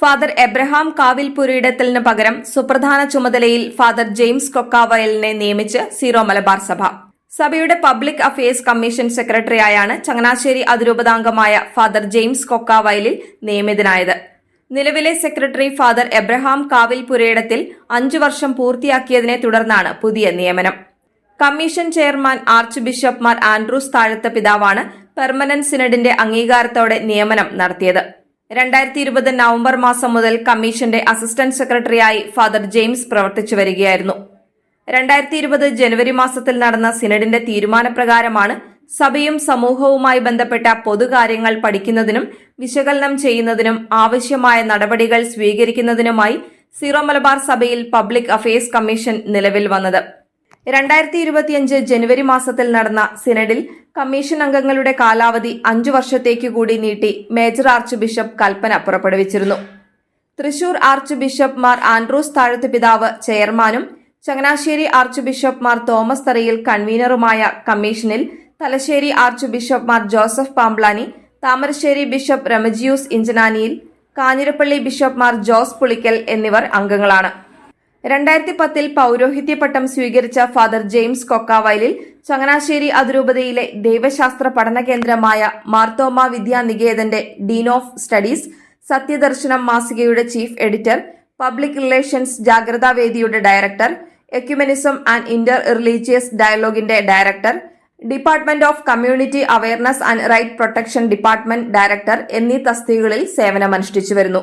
Father Abraham കാവിൽ പുരയിടത്തിലിന് പകരം സുപ്രധാന ചുമതലയിൽ ഫാദർ ജെയിംസ് കൊക്കാവയലിനെ നിയമിച്ച് സീറോ മലബാർ സഭ. സഭയുടെ പബ്ലിക് അഫയേഴ്സ് കമ്മീഷൻ സെക്രട്ടറിയായാണ് ചങ്ങനാശ്ശേരി അതിരൂപതാംഗമായ ഫാദർ ജെയിംസ് കൊക്കാവയലിൽ നിയമിതനായത്. നിലവിലെ സെക്രട്ടറി ഫാദർ എബ്രഹാം കാവിൽ പുരയിടത്തിൽ അഞ്ചു വർഷം പൂർത്തിയാക്കിയതിനെ തുടർന്നാണ് പുതിയ നിയമനം. Commission chairman archbishop Mar Andrews Thazhath പിതാവാണ് പെർമനന്റ് സിനഡിന്റെ അംഗീകാരത്തോടെ നിയമനം നടത്തിയത്. രണ്ടായിരത്തി ഇരുപത് നവംബർ മാസം മുതൽ കമ്മീഷന്റെ അസിസ്റ്റന്റ് സെക്രട്ടറിയായി ഫാദർ ജെയിംസ് പ്രവർത്തിച്ചു വരികയായിരുന്നു. രണ്ടായിരത്തി ഇരുപത് ജനുവരി മാസത്തിൽ നടന്ന സിനഡിന്റെ തീരുമാനപ്രകാരമാണ് സഭയും സമൂഹവുമായി ബന്ധപ്പെട്ട പൊതുകാര്യങ്ങൾ പഠിക്കുന്നതിനും വിശകലനം ചെയ്യുന്നതിനും ആവശ്യമായ നടപടികൾ സ്വീകരിക്കുന്നതിനുമായി സീറോ മലബാർ സഭയിൽ പബ്ലിക് അഫയേഴ്സ് കമ്മീഷൻ നിലവിൽ വന്നത്. രണ്ടായിരത്തി ഇരുപത്തിയഞ്ച് ജനുവരി മാസത്തിൽ നടന്ന സിനഡിൽ കമ്മീഷൻ അംഗങ്ങളുടെ കാലാവധി അഞ്ചു വർഷത്തേക്ക് കൂടി നീട്ടി മേജർ ആർച്ച് ബിഷപ്പ് കൽപ്പന പുറപ്പെടുവിച്ചിരുന്നു. Thrissur archbishop Mar Andrews Thazhath പിതാവ് ചെയർമാനും Changanassery archbishop Mar Thomas Tharayil കൺവീനറുമായ കമ്മീഷനിൽ Thalassery archbishop Mar Joseph Pamplany Thamarassery bishop Remigiose Inchananiyil Kanjirappally bishop Mar Jose Pulickal എന്നിവർ അംഗങ്ങളാണ്. രണ്ടായിരത്തി പത്തിൽ പൗരോഹിത്യ പട്ടം സ്വീകരിച്ച ഫാദർ ജെയിംസ് കൊക്കാവയലിൽ ചങ്ങനാശ്ശേരി അതിരൂപതയിലെ ദൈവശാസ്ത്ര പഠന കേന്ദ്രമായ മാർത്തോമ വിദ്യാനികേതന്റെ ഡീൻ ഓഫ് സ്റ്റഡീസ് സത്യദർശനം മാസികയുടെ ചീഫ് എഡിറ്റർ പബ്ലിക് റിലേഷൻസ് ജാഗ്രതാ വേദിയുടെ director ecumenism and inter religious ഡയലോഗിന്റെ director department of community awareness and right protection department director എന്നീ തസ്തികകളിൽ സേവനമനുഷ്ഠിച്ചു വരുന്നു.